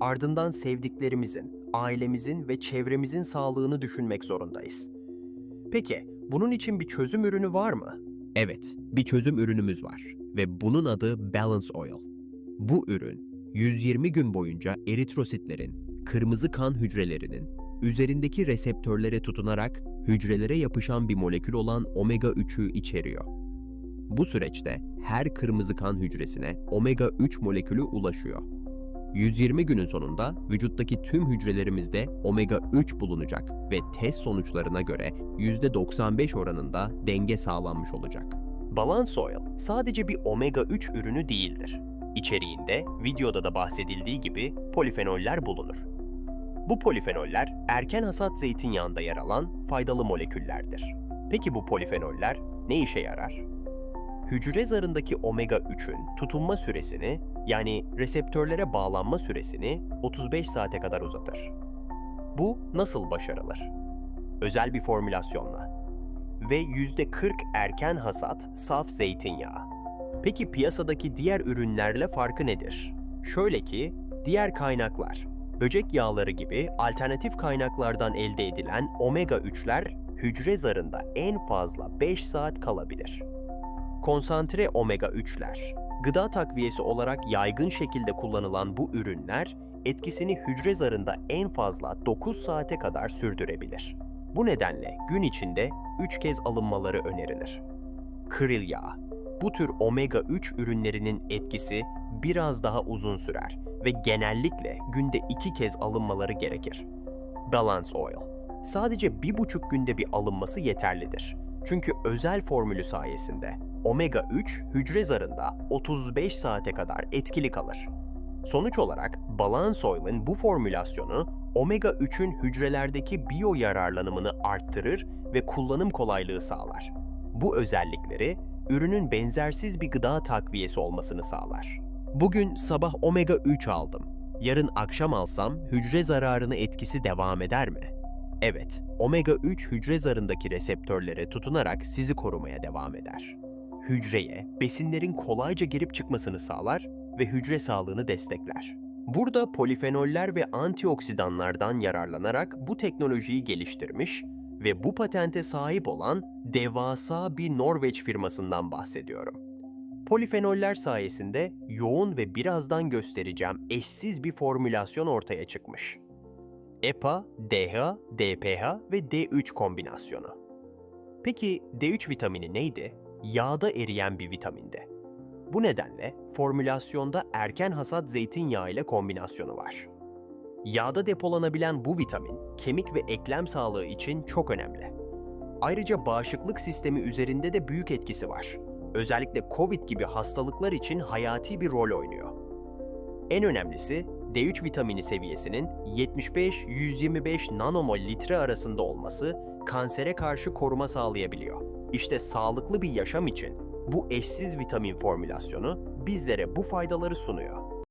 ardından sevdiklerimizin, ailemizin ve çevremizin sağlığını düşünmek zorundayız. Peki, bunun için bir çözüm ürünü var mı? Evet, bir çözüm ürünümüz var ve bunun adı Balance Oil. Bu ürün 120 gün boyunca eritrositlerin, kırmızı kan hücrelerinin üzerindeki reseptörlere tutunarak hücrelere yapışan bir molekül olan omega 3'ü içeriyor. Bu süreçte her kırmızı kan hücresine omega 3 molekülü ulaşıyor. 120 günün sonunda vücuttaki tüm hücrelerimizde omega 3 bulunacak ve test sonuçlarına göre %95 oranında denge sağlanmış olacak. Balance Oil sadece bir omega 3 ürünü değildir. İçeriğinde videoda da bahsedildiği gibi polifenoller bulunur. Bu polifenoller erken hasat zeytinyağında yer alan faydalı moleküllerdir. Peki bu polifenoller ne işe yarar? Hücre zarındaki omega 3'ün tutunma süresini yani reseptörlere bağlanma süresini 35 saate kadar uzatır. Bu nasıl başarılır? Özel bir formülasyonla ve %40 erken hasat saf zeytinyağı. Peki piyasadaki diğer ürünlerle farkı nedir? Şöyle ki, diğer kaynaklar, böcek yağları gibi alternatif kaynaklardan elde edilen omega 3'ler hücre zarında en fazla 5 saat kalabilir. Konsantre omega 3'ler, gıda takviyesi olarak yaygın şekilde kullanılan bu ürünler etkisini hücre zarında en fazla 9 saate kadar sürdürebilir. Bu nedenle gün içinde 3 kez alınmaları önerilir. Krill yağı. Bu tür omega 3 ürünlerinin etkisi biraz daha uzun sürer ve genellikle günde 2 kez alınmaları gerekir. Balance Oil. Sadece 1,5 günde bir alınması yeterlidir. Çünkü özel formülü sayesinde omega 3 hücre zarında 35 saate kadar etkili kalır. Sonuç olarak Balance Oil'in bu formülasyonu omega 3'ün hücrelerdeki biyo yararlanımını arttırır ve kullanım kolaylığı sağlar. Bu özellikleri ürünün benzersiz bir gıda takviyesi olmasını sağlar. Bugün sabah omega 3 aldım. Yarın akşam alsam hücre zararını etkisi devam eder mi? Evet, omega 3 hücre zarındaki reseptörlere tutunarak sizi korumaya devam eder. Hücreye besinlerin kolayca girip çıkmasını sağlar ve hücre sağlığını destekler. Burada polifenoller ve antioksidanlardan yararlanarak bu teknolojiyi geliştirmiş ve bu patente sahip olan devasa bir Norveç firmasından bahsediyorum. Polifenoller sayesinde yoğun ve birazdan göstereceğim eşsiz bir formülasyon ortaya çıkmış. EPA, DHA, DPH ve D3 kombinasyonu. Peki D3 vitamini neydi? Yağda eriyen bir vitaminde. Bu nedenle formülasyonda erken hasat zeytinyağı ile kombinasyonu var. Yağda depolanabilen bu vitamin, kemik ve eklem sağlığı için çok önemli. Ayrıca bağışıklık sistemi üzerinde de büyük etkisi var. Özellikle COVID gibi hastalıklar için hayati bir rol oynuyor. En önemlisi D3 vitamini seviyesinin 75-125 nanomol litre arasında olması kansere karşı koruma sağlayabiliyor. İşte sağlıklı bir yaşam için bu eşsiz vitamin formülasyonu bizlere bu faydaları sunuyor.